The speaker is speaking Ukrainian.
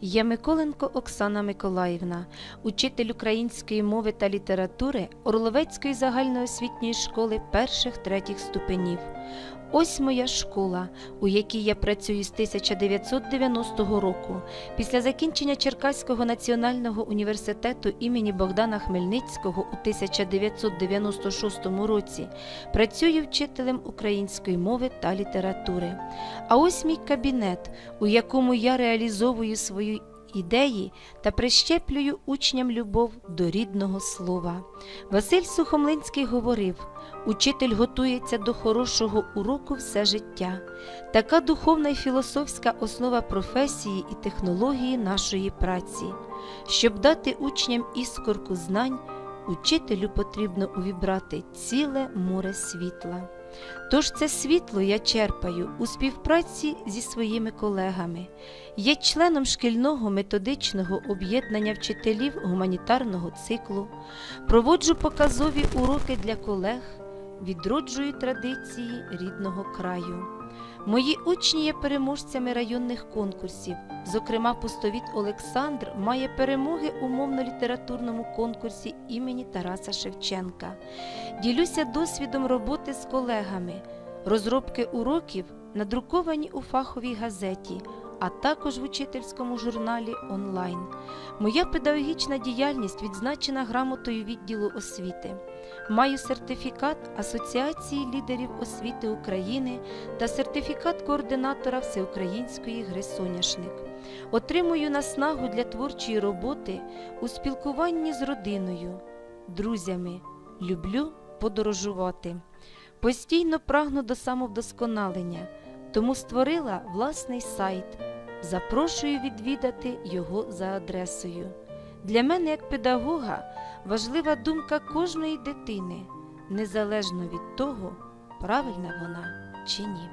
Я Миколенко Оксана Миколаївна, учитель української мови та літератури Орловецької загальноосвітньої школи перших-третіх ступенів. Ось моя школа, у якій я працюю з 1990 року. Після закінчення Черкаського національного університету імені Богдана Хмельницького у 1996 році працюю вчителем української мови та літератури. А ось мій кабінет, у якому я реалізовую свої ідеї та прищеплюю учням любов до рідного слова. Василь Сухомлинський говорив: учитель готується до хорошого уроку все життя. Така духовна і філософська основа професії і технології нашої праці. Щоб дати учням іскорку знань, учителю потрібно увібрати ціле море світла. Тож це світло я черпаю у співпраці зі своїми колегами. Є членом шкільного методичного об'єднання вчителів гуманітарного циклу, проводжу показові уроки для колег, відроджую традиції рідного краю. Мої учні є переможцями районних конкурсів. Зокрема, пустовіт Олександр має перемоги у мовно-літературному конкурсі імені Тараса Шевченка. Ділюся досвідом роботи з колегами, розробки уроків надруковані у фаховій газеті, а також в учительському журналі онлайн. Моя педагогічна діяльність відзначена грамотою відділу освіти. Маю сертифікат Асоціації лідерів освіти України та сертифікат координатора Всеукраїнської гри Соняшник. Отримую наснагу для творчої роботи у спілкуванні з родиною, друзями. Люблю подорожувати. Постійно прагну до самовдосконалення, тому створила власний сайт. Запрошую відвідати його за адресою. Для мене, як педагога, важлива думка кожної дитини, незалежно від того, правильна вона чи ні.